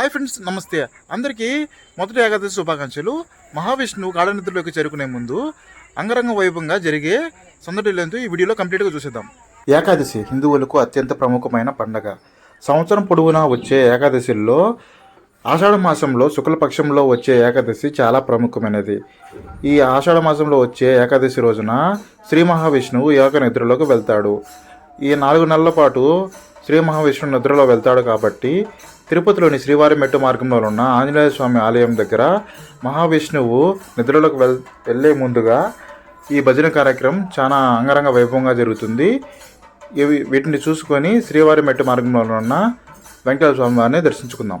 Hi friends నమస్తే. అందరికీ మొదటి ఏకాదశి శుభాకాంక్షలు. మహావిష్ణువు గాఢనిద్రలోకి చేరుకునే ముందు అంగరంగ వైభవంగా జరిగే సందడిలంతో ఈ వీడియోలో కంప్లీట్గా చూసేద్దాం. ఏకాదశి హిందువులకు అత్యంత ప్రముఖమైన పండగ. సంవత్సరం పొడవునా వచ్చే ఏకాదశిల్లో ఆషాఢ మాసంలో శుక్లపక్షంలో వచ్చే ఏకాదశి చాలా ప్రముఖమైనది. ఈ ఆషాఢ మాసంలో వచ్చే ఏకాదశి రోజున శ్రీ మహావిష్ణువు ఏక నిద్రలోకి వెళ్తాడు. ఈ నాలుగు నెలల పాటు శ్రీ మహావిష్ణువు నిద్రలో వెళ్తాడు కాబట్టి తిరుపతిలోని శ్రీవారి మెట్టు మార్గంలో ఉన్న ఆంజనేయ స్వామి ఆలయం దగ్గర మహావిష్ణువు నిద్రలోకి వెల్ వెళ్ళే ముందుగా ఈ భజన కార్యక్రమం చాలా అంగరంగ వైభవంగా జరుగుతుంది. ఇవి వీటిని చూసుకొని శ్రీవారి మెట్టు మార్గంలో ఉన్న వెంకటేశ్వర స్వామి వారిని దర్శించుకుందాం.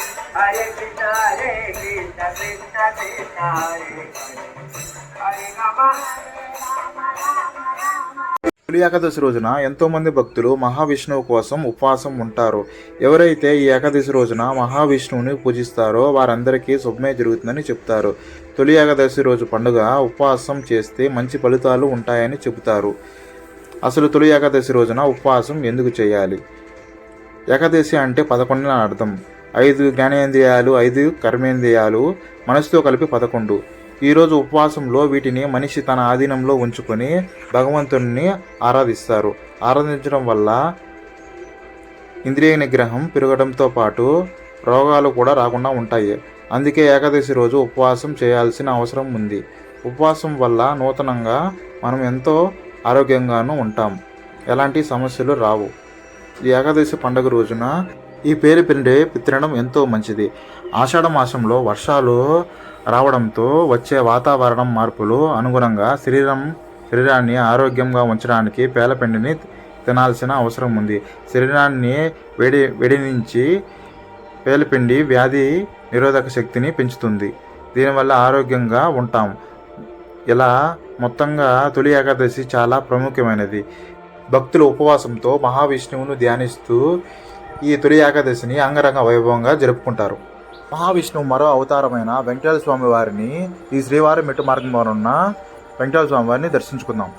హరే కృష్ణ హరే కృష్ణ కృష్ణ కృష్ణ హరే హరే తొలి ఏకాదశి రోజున ఎంతోమంది భక్తులు మహావిష్ణువు కోసం ఉపవాసం ఉంటారు. ఎవరైతే ఈ ఏకాదశి రోజున మహావిష్ణువుని పూజిస్తారో వారందరికీ శుభమే జరుగుతుందని చెప్తారు. తొలి ఏకాదశి రోజు పండుగ ఉపవాసం చేస్తే మంచి ఫలితాలు ఉంటాయని చెబుతారు. అసలు తొలి ఏకాదశి రోజున ఉపవాసం ఎందుకు చేయాలి? ఏకాదశి అంటే పదకొండు అర్థం. ఐదు జ్ఞానేంద్రియాలు ఐదు కర్మేంద్రియాలు మనసుతో కలిపి పదకొండు. ఈరోజు ఉపవాసంలో వీటిని మనిషి తన ఆధీనంలో ఉంచుకొని భగవంతుడిని ఆరాధిస్తారు. ఆరాధించడం వల్ల ఇంద్రియ నిగ్రహం పెరగడంతో పాటు రోగాలు కూడా రాకుండా ఉంటాయి. అందుకే ఏకాదశి రోజు ఉపవాసం చేయాల్సిన అవసరం ఉంది. ఉపవాసం వల్ల నూతనంగా మనం ఎంతో ఆరోగ్యంగాను ఉంటాం. ఎలాంటి సమస్యలు రావు. ఈ ఏకాదశి పండుగ రోజున ఈ పేరు పిండే తినడం ఎంతో మంచిది. ఆషాఢ మాసంలో వర్షాలు రావడంతో వచ్చే వాతావరణం మార్పులు అనుగుణంగా శరీరం శరీరాన్ని ఆరోగ్యంగా ఉంచడానికి పేలపిండిని తినాల్సిన అవసరం ఉంది. శరీరాన్ని వేడి వేడి నుంచి పేలపిండి వ్యాధి నిరోధక శక్తిని పెంచుతుంది. దీనివల్ల ఆరోగ్యంగా ఉంటాం. ఇలా మొత్తంగా తొలి ఏకాదశి చాలా ప్రాముఖ్యమైనది. భక్తులు ఉపవాసంతో మహావిష్ణువును ధ్యానిస్తూ ఈ తొలి ఏకాదశిని అంగరంగ వైభవంగా జరుపుకుంటారు. మహావిష్ణువు మరో అవతారమైన వెంకటేశ్వర స్వామి వారిని ఈ శ్రీవారి మెట్టు మార్గంలో ఉన్న వెంకటేశ్వర స్వామి వారిని దర్శించుకుందాం.